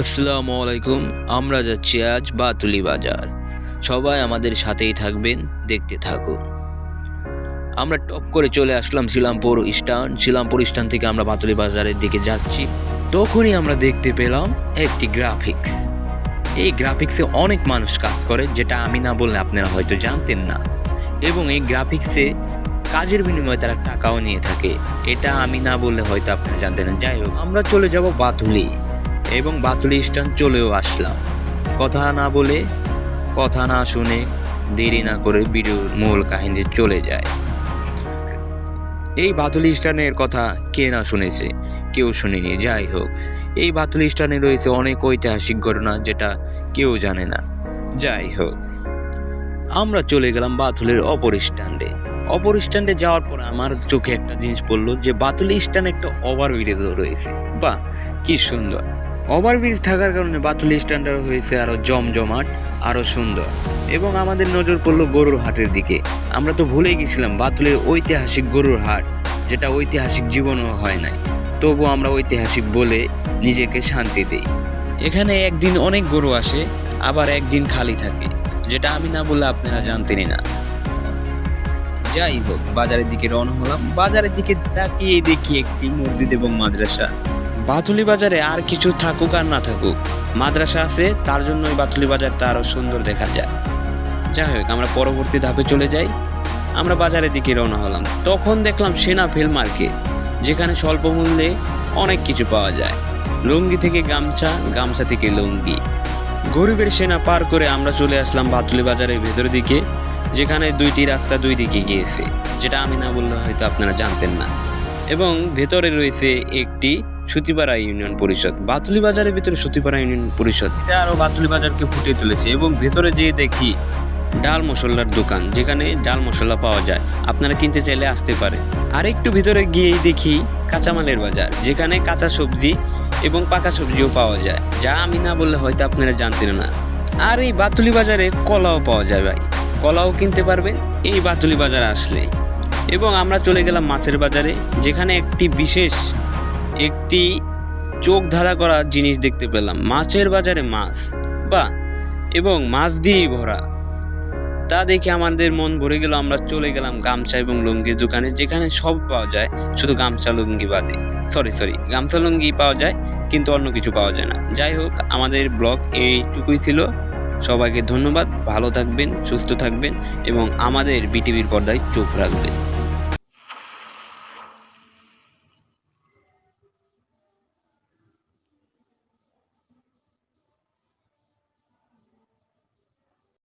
আসসালামু আলাইকুম, আমরা যাচ্ছি আজ বাতুলি বাজার। সবাই আমাদের সাথেই থাকবেন, দেখতে থাকুন। আমরা টপ করে চলে আসলাম শিলামপুর স্টান শিলামপুর স্টান থেকে আমরা বাতুলি বাজারের দিকে যাচ্ছি। তখনই আমরা দেখতে পেলাম একটি গ্রাফিক্স। এই গ্রাফিক্সে অনেক মানুষ কাজ করে, যেটা আমি না বললে আপনারা হয়তো জানতেন না। এবং এই গ্রাফিক্সে কাজের বিনিময়ে তারা টাকাও নিয়ে থাকে। এটা আমি না বললে হয়তো আপনারা জানতেন যাই হোক, আমরা চলে যাব বাতুলি। এবং বাতুলি স্ট্যান্ড চলেও আসলাম। কথা না বলে, কথা না শুনে দেরি না করে ভিডিওর মূল কাহিনী চলে যায়। এই বাতুলি স্ট্যান্ডের কথা কে না শুনেছে? কেউ শুনেনি। যাই হোক, এই বাতুলি স্ট্যান্ডে রয়েছে অনেক ঐতিহাসিক ঘটনা যেটা কেউ জানে না। যাই হোক, আমরা চলে গেলাম বাতুলের অপর স্ট্যান্ডে অপর স্ট্যান্ডে যাওয়ার পর আমার চোখে একটা জিনিস পড়ল যে, বাতুলি স্ট্যান্ড একটা ওভারব্রিজ রয়েছে। বাহ, কি সুন্দর। ওভারব্রিজ থাকার কারণে বাতুলি স্ট্যান্ডার হয়েছে আরও জমজমাট, আরও সুন্দর। এবং আমাদের নজর পড়ল গরুর হাটের দিকে। আমরা তো ভুলে গেছিলাম বাতুলের ঐতিহাসিক গরুর হাট, যেটা ঐতিহাসিক জীবনও হয় নাই। তবু আমরা ঐতিহাসিক বলে নিজেকে শান্তি দিই। এখানে একদিন অনেক গরু আসে, আবার একদিন খালি থাকে, যেটা আমি না বললে আপনারা জানতেনই না। যাই হোক, বাজারের দিকে রওনা হলাম। বাজারের দিকে তাকিয়ে দেখি একটি মসজিদ এবং মাদ্রাসা। বাতুলি বাজারে আর কিছু থাকুক আর না থাকুক, মাদ্রাসা আছে, তার জন্য ওই বাতুলি বাজারটা আরও সুন্দর দেখা যায়। যাই হোক, আমরা পরবর্তী ধাপে চলে যাই। আমরা বাজারের দিকে রওনা হলাম। তখন দেখলাম সেনা ফিল মার্কেট, যেখানে স্বল্প মূল্যে অনেক কিছু পাওয়া যায়। লুঙ্গি থেকে গামছা গামছা থেকে লুঙ্গি। গরিবের সেনা পার করে আমরা চলে আসলাম বাতুলি বাজারের ভেতর দিকে, যেখানে দুইটি রাস্তা দুই দিকে গিয়েছে, যেটা আমি না বললে হয়তো আপনারা জানতেন না। এবং ভেতরে রয়েছে একটি সুতিপাড়া ইউনিয়ন পরিষদ। বাতুলি বাজারের ভিতরে সুতিপাড়া ইউনিয়ন পরিষদ। এটা আরও বাতুলি বাজারকে ফুটিয়ে তুলেছে এবং ভেতরে যেয়ে দেখি ডাল মশলার দোকান, যেখানে ডাল মশলা পাওয়া যায়। আপনারা কিনতে চাইলে আসতে পারে আর একটু ভিতরে গিয়েই দেখি কাঁচামালের বাজার, যেখানে কাঁচা সবজি এবং পাকা সবজিও পাওয়া যায়। যা আমি না বললে হয়তো আপনারা জানতেন না। আর এই বাতুলি বাজারে কলাও পাওয়া যায় ভাই। কলাও কিনতে পারবেন, এই বাতুলি বাজারে আসলে এবং আমরা চলে গেলাম মাছের বাজারে, যেখানে একটি বিশেষ একটি চোখ ধাঁধা করা জিনিস দেখতে পেলাম। মাছের বাজারে মাছ, বা, এবং মাছ দিয়েই ভরা। তা দেখে আমাদের মন ভরে গেল, আমরা চলে গেলাম গামছা এবং লুঙ্গির দোকানে, যেখানে সব পাওয়া যায়, শুধু গামছা, লুঙ্গি বাদে। সরি সরি গামছা, লুঙ্গি পাওয়া যায়, কিন্তু অন্য কিছু পাওয়া যায় না। যাই হোক, আমাদের ব্লগ এইটুকুই ছিল। সবাইকে ধন্যবাদ, ভালো থাকবেন, সুস্থ থাকবেন, এবং আমাদের বিটিভির পর্দায় চোখ রাখবেন।